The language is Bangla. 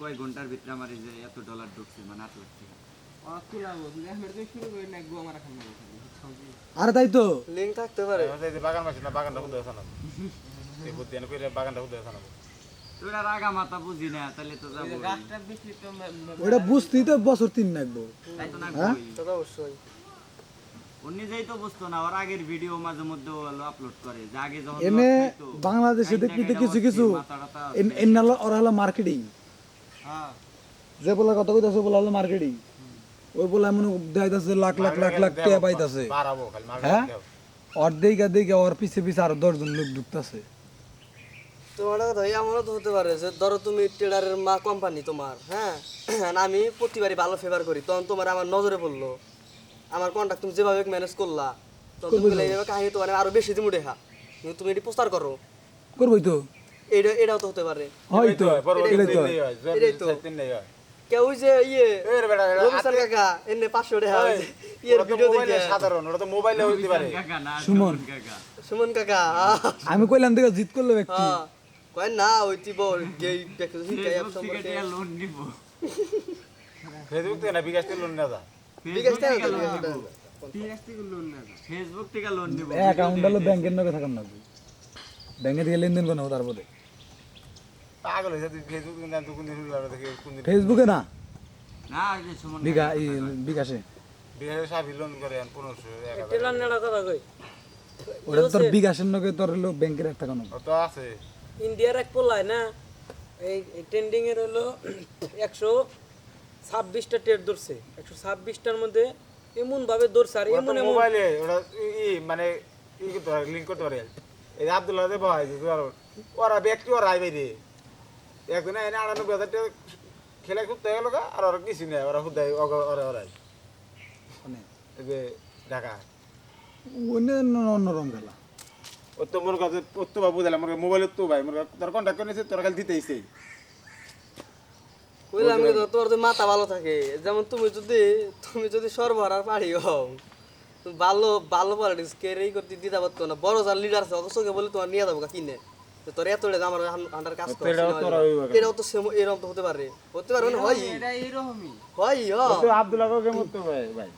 কয় ঘণ্টার ভিতরে আমার এই যে এত ডলার ঢুকছে মানে আট লাখ টাকা। আর তাই তো। লিঙ্ক থাকতে পারে। বাগান মাছ না বাগানটা আছে না। এই বুদ্ধি কইলে বাগানটা আছে না। তোরা রাগা মাথা বুঝি না তাহলে তো যাব। গাছটা বেশি তো ওটা বুঝতেই তো বছর তিন লাগবো তাই তো না হ্যাঁ? কই। তো অবশ্যই। ও নিজেই তো বুঝতো না ওর আগের ভিডিও মাঝে মধ্যে আপলোড করে যে আগে যখন এনে বাংলাদেশে কাইটা দেখবি তো কাইটা কিছু কিছু ওরা হলো মার্কেটিং হ্যাঁ যে বলা কথা কইতাছে বলা হলো মার্কেটিং ওই বলা এমন দেখাইতাছে লাখ লাখ লাখ লাখ টাকা পাইতাছে। বাড়াবো খালি হ্যাঁ? দিকে দিকে ওর পিছে পিছে আরও দশজন লোক ঢুকতাছে। তোমার কথা এমনও তো হতে পারে যে ধরো তুমি ট্রেডারের মা কোম্পানি তোমার হ্যাঁ? আমি প্রতিবারই ভালো ফেভার করি তখন তোমার আমার নজরে পড়ল। আমার কন্ট্যাক্ট তুমি যেভাবে ম্যানেজ করলা তখন তুমি কাহিনী তোমার আরও বেশি দিমু দেখা তুমি এটি প্রচার করো। করবই তো। এটা এটাও তো হতে পারে। হয়তো এটাই তো এটাই তো। ওই যে ইয়ে কাকা এনে পাঁচশো টাকা ইয়ের ভিডিও দেখে। সাধারণ ওটা তো মোবাইলে হইতে পারে। না সুমন। কাকা। সুমন কাকা আমি কইলাম দেখো জিত করল ব্যক্তি। হ্যাঁ। কয় না ওই তিব গেই দেখো শিখাই ফেসবুক সম্পর্কে। লোন নিব। ফেসবুক থেকে না বিকাশ থেকে লোন নেওয়া বিকাশ থেকে থেকে লোন কি ফেসবুক থেকে নিব। অ্যাকাউন্ট হলো ব্যাংকের নগে থাকার লাগবে ব্যাংকে থেকে লেনদেন করব তারপরে। পাগল হয়েছে তুই ফেসবুক কিন্তু তুই কোন দিন দেখে কোন দিন ফেসবুকে না? না যে সুমন বিঘা ই বিকাশে? বিকাশে সাবি লোন করে পনেরোশো এক হাজার টেলার নেড়া কথা কই ওটা তোর বিকাশের নগে তোর হলো ব্যাংকের একটা কোনো। তো আছে। ইন্ডিয়ার এক পোলায় না? এই ট্রেন্ডিং এর হলো একশো ছাব্বিশটা টেট ধরছে। একশো ছাব্বিশটার মধ্যে এমন ভাবে ধরছে আর এমন এমন। মোবাইলে ওটা ই মানে ই করতে পারে লিঙ্ক করতে পারে। এই আব্দুল্লাহ দে ভাই ওরা ব্যক্তি ওরা আইবে রে একদিন এনে আটানব্বই হাজার টাকা খেলে খুঁজতে গেল আর ওরা কিছু নেই ওরা খুঁজতে ওরা ওরাই। মানে যে ঢাকা অন্য অন্যরকম খেলা। ও তো মোর কাছে ও তো বাবু দিলাম মোর মোবাইলে তো ভাই মোর তোর কন্ট্যাক্ট করে নিছে তোর খালি দিতেইছে কইলাম তো- তোর তো মাথা ভালো থাকে যেমন তুমি যদি তুমি যদি সর্বহারার পারি হও তুমি ভালো ভালো পলিটিক্স কেরেই করতে দিতে পারতো না বড় যার লিডার আছে অত চোখে বলে তোমার নিয়ে যাব কিনে। তোর এত আমার আন্ডার কাজ করে এটাও তো সেম এরকম তো হতে পারে। হতে পারে মানে হয়। এটা হয় আব্দুল্লাহ কে মরতে হয় ভাই।